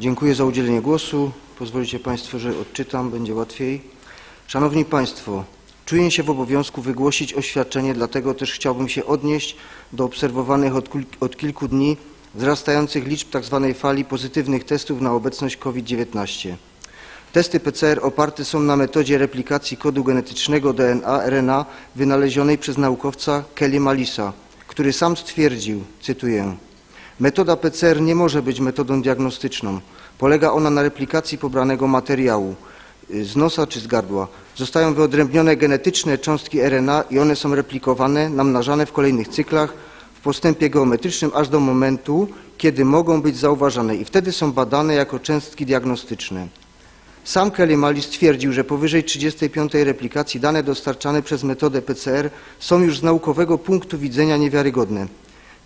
Dziękuję za udzielenie głosu. Pozwolicie Państwo, że odczytam, będzie łatwiej. Szanowni Państwo, czuję się w obowiązku wygłosić oświadczenie, dlatego też chciałbym się odnieść do obserwowanych od, od kilku dni wzrastających liczb tzw. fali pozytywnych testów na obecność COVID-19. Testy PCR oparte są na metodzie replikacji kodu genetycznego DNA RNA wynalezionej przez naukowca Kelly Malisa, który sam stwierdził, cytuję, Metoda PCR nie może być metodą diagnostyczną. Polega ona na replikacji pobranego materiału y, z nosa czy z gardła. Zostają wyodrębnione genetyczne cząstki RNA i one są replikowane, namnażane w kolejnych cyklach w postępie geometrycznym aż do momentu, kiedy mogą być zauważane i wtedy są badane jako cząstki diagnostyczne. Sam Kelly stwierdził, że powyżej 35 replikacji dane dostarczane przez metodę PCR są już z naukowego punktu widzenia niewiarygodne.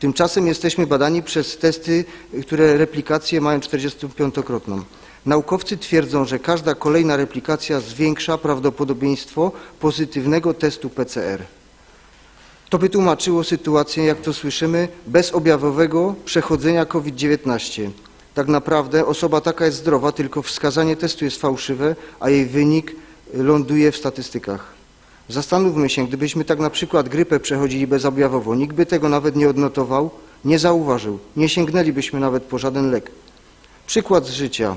Tymczasem jesteśmy badani przez testy, które replikację mają 45-krotną. Naukowcy twierdzą, że każda kolejna replikacja zwiększa prawdopodobieństwo pozytywnego testu PCR. To by tłumaczyło sytuację, jak to słyszymy, bezobjawowego przechodzenia COVID-19. Tak naprawdę osoba taka jest zdrowa, tylko wskazanie testu jest fałszywe, a jej wynik ląduje w statystykach. Zastanówmy się, gdybyśmy tak na przykład grypę przechodzili bezobjawowo, nikt by tego nawet nie odnotował, nie zauważył, nie sięgnęlibyśmy nawet po żaden lek. Przykład z życia.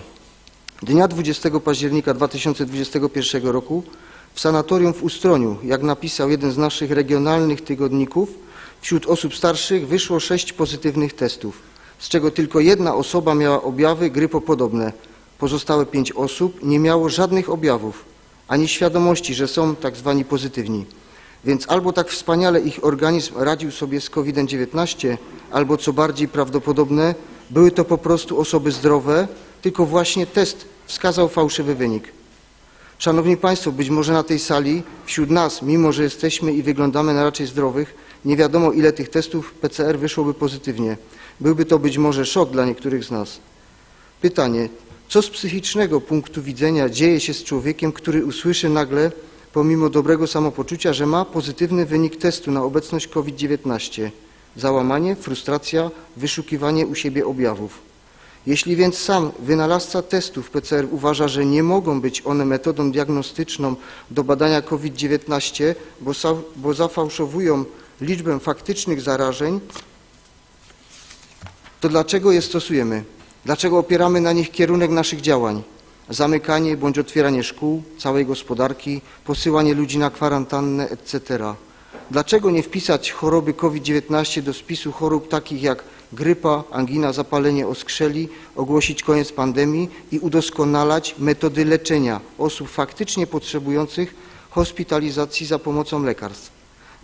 Dnia 20 października 2021 roku w sanatorium w Ustroniu, jak napisał jeden z naszych regionalnych tygodników, wśród osób starszych wyszło sześć pozytywnych testów, z czego tylko jedna osoba miała objawy grypopodobne. Pozostałe pięć osób nie miało żadnych objawów, ani świadomości, że są tak zwani pozytywni. Więc albo tak wspaniale ich organizm radził sobie z COVID-19, albo co bardziej prawdopodobne, były to po prostu osoby zdrowe, tylko właśnie test wskazał fałszywy wynik. Szanowni Państwo, być może na tej sali wśród nas, mimo że jesteśmy i wyglądamy na raczej zdrowych, nie wiadomo ile tych testów PCR wyszłoby pozytywnie. Byłby to być może szok dla niektórych z nas. Pytanie, co z psychicznego punktu widzenia dzieje się z człowiekiem, który usłyszy nagle, pomimo dobrego samopoczucia, że ma pozytywny wynik testu na obecność COVID-19? Załamanie, frustracja, wyszukiwanie u siebie objawów. Jeśli więc sam wynalazca testów PCR uważa, że nie mogą być one metodą diagnostyczną do badania COVID-19, bo, bo zafałszowują liczbę faktycznych zarażeń, to dlaczego je stosujemy? Dlaczego opieramy na nich kierunek naszych działań? Zamykanie bądź otwieranie szkół, całej gospodarki, posyłanie ludzi na kwarantannę, etc. Dlaczego nie wpisać choroby COVID-19 do spisu chorób takich jak grypa, angina, zapalenie oskrzeli, ogłosić koniec pandemii i udoskonalać metody leczenia osób faktycznie potrzebujących hospitalizacji za pomocą lekarstw?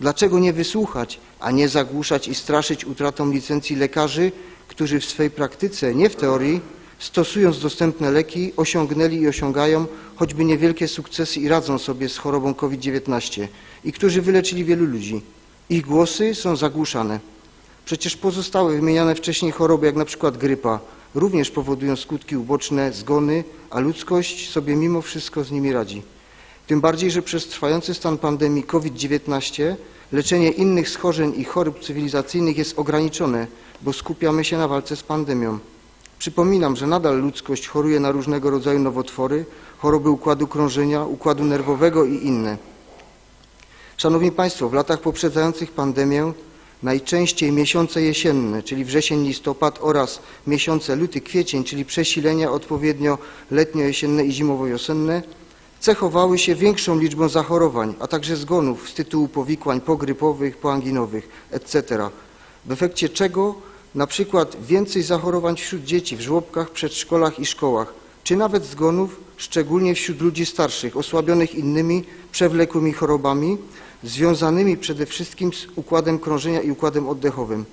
Dlaczego nie wysłuchać, a nie zagłuszać i straszyć utratą licencji lekarzy, którzy w swej praktyce, nie w teorii, stosując dostępne leki, osiągnęli i osiągają choćby niewielkie sukcesy i radzą sobie z chorobą COVID-19 i którzy wyleczyli wielu ludzi. Ich głosy są zagłuszane. Przecież pozostałe wymieniane wcześniej choroby, jak na przykład grypa, również powodują skutki uboczne, zgony, a ludzkość sobie mimo wszystko z nimi radzi. Tym bardziej, że przez trwający stan pandemii COVID-19 leczenie innych schorzeń i chorób cywilizacyjnych jest ograniczone, bo skupiamy się na walce z pandemią. Przypominam, że nadal ludzkość choruje na różnego rodzaju nowotwory, choroby układu krążenia, układu nerwowego i inne. Szanowni Państwo, w latach poprzedzających pandemię najczęściej miesiące jesienne, czyli wrzesień, listopad oraz miesiące luty, kwiecień, czyli przesilenia odpowiednio letnio-jesienne i zimowo-wiosenne, cechowały się większą liczbą zachorowań, a także zgonów z tytułu powikłań pogrypowych, poanginowych, etc. W efekcie czego na przykład więcej zachorowań wśród dzieci w żłobkach, przedszkolach i szkołach, czy nawet zgonów, szczególnie wśród ludzi starszych, osłabionych innymi przewlekłymi chorobami, związanymi przede wszystkim z układem krążenia i układem oddechowym.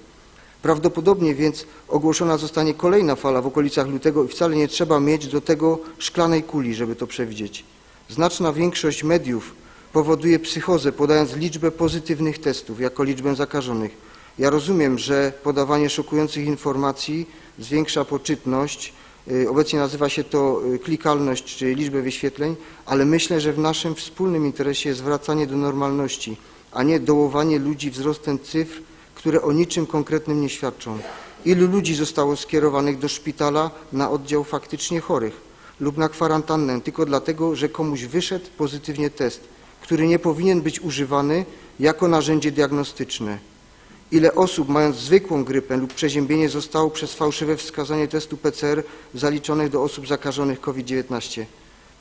Prawdopodobnie więc ogłoszona zostanie kolejna fala w okolicach lutego i wcale nie trzeba mieć do tego szklanej kuli, żeby to przewidzieć. Znaczna większość mediów powoduje psychozę, podając liczbę pozytywnych testów jako liczbę zakażonych. Ja rozumiem, że podawanie szokujących informacji zwiększa poczytność, y, obecnie nazywa się to y, klikalność, czyli liczbę wyświetleń, ale myślę, że w naszym wspólnym interesie jest wracanie do normalności, a nie dołowanie ludzi wzrostem cyfr, które o niczym konkretnym nie świadczą. Ilu ludzi zostało skierowanych do szpitala na oddział faktycznie chorych lub na kwarantannę tylko dlatego, że komuś wyszedł pozytywnie test, który nie powinien być używany jako narzędzie diagnostyczne? Ile osób mając zwykłą grypę lub przeziębienie zostało przez fałszywe wskazanie testu PCR zaliczonych do osób zakażonych COVID-19?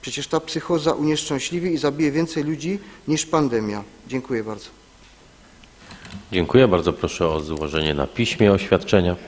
Przecież ta psychoza unieszczęśliwi i zabije więcej ludzi niż pandemia. Dziękuję bardzo. Dziękuję. Bardzo proszę o złożenie na piśmie oświadczenia.